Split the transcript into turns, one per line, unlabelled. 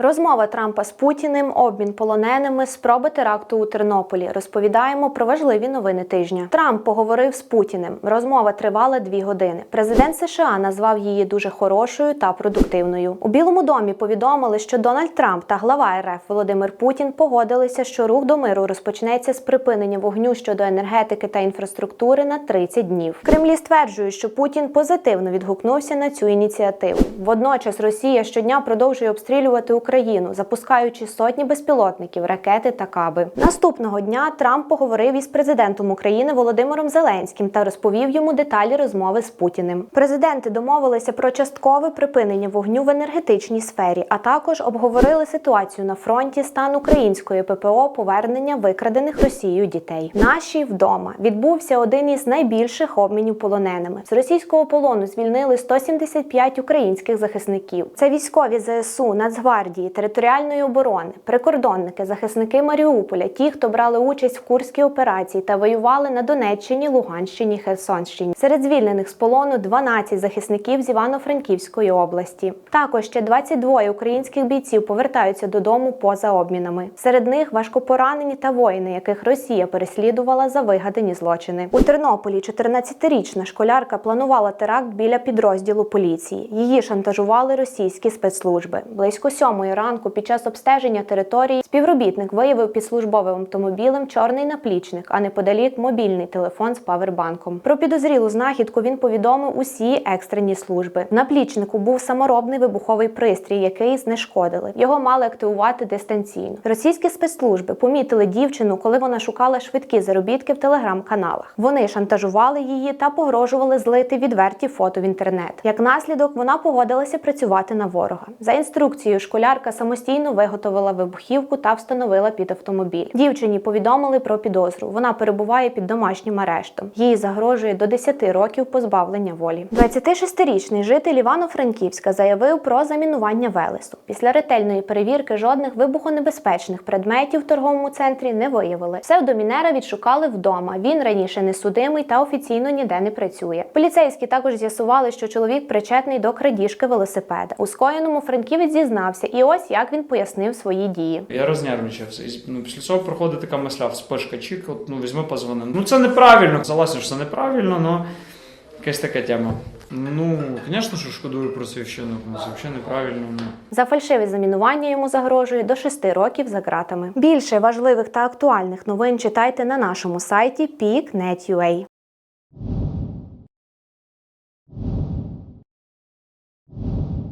Розмова Трампа з Путіним, обмін полоненими, спроби теракту у Тернополі. Розповідаємо про важливі новини тижня. Трамп поговорив з Путіним. Розмова тривала дві години. Президент США назвав її дуже хорошою та продуктивною. У Білому домі повідомили, що Дональд Трамп та глава РФ Володимир Путін погодилися, що рух до миру розпочнеться з припинення вогню щодо енергетики та інфраструктури на 30 днів. Кремлі стверджують, що Путін позитивно відгукнувся на цю ініціативу. Водночас Росія щодня продовжує обстрілювати Україну, запускаючи сотні безпілотників, ракети та каби. Наступного дня Трамп поговорив із президентом України Володимиром Зеленським та розповів йому деталі розмови з Путіним. Президенти домовилися про часткове припинення вогню в енергетичній сфері, а також обговорили ситуацію на фронті, стан української ППО, повернення викрадених Росією дітей. Наші вдома відбувся один із найбільших обмінів полоненими. З російського полону звільнили 175 українських захисників. Це військові ЗСУ, Нацгвардії, територіальної оборони, прикордонники, захисники Маріуполя, ті, хто брали участь в курській операції та воювали на Донеччині, Луганщині, Херсонщині. Серед звільнених з полону 12 захисників з Івано-Франківської області. Також ще 22 українських бійців повертаються додому поза обмінами. Серед них важкопоранені та воїни, яких Росія переслідувала за вигадані злочини. У Тернополі 14-річна школярка планувала теракт біля підрозділу поліції. Її шантажували російські спецслужби. Близько сьомої ранку під час обстеження території співробітник виявив під службовим автомобілем чорний наплічник, а неподалік мобільний телефон з павербанком. Про підозрілу знахідку він повідомив усі екстрені служби. В наплічнику був саморобний вибуховий пристрій, який знешкодили. Його мали активувати дистанційно. Російські спецслужби помітили дівчину, коли вона шукала швидкі заробітки в телеграм-каналах. Вони шантажували її та погрожували злити відверті фото в інтернет. Як наслідок, вона погодилася працювати на ворога. За інструкцією, школярка самостійно виготовила вибухівку та встановила під автомобіль. Дівчині повідомили про підозру. Вона перебуває під домашнім арештом. Їй загрожує до 10 років позбавлення волі. 26-річний житель Івано-Франківська заявив про замінування Велесу. Після ретельної перевірки жодних вибухонебезпечних предметів в торговому центрі не виявили. Псевдомінера відшукали вдома. Він раніше не судимий та офіційно ніде не працює. Поліцейські також з'ясували, що чоловік причетний до крадіжки велосипеда. У скоєному франківець зізнався, і ось як він пояснив свої дії.
Я рознервничався. І ну, після цього проходить така мисля, вспишка, чік, от, ну візьми позвони. Ну це неправильно. Залазиш, що це неправильно, але якась така тема. Ну, звісно, що шкодую про вчинок. Ну, це взагалі неправильно. Ну.
За фальшиве замінування йому загрожує до 6 років за ґратами. Більше важливих та актуальних новин читайте на нашому сайті peak.net.ua.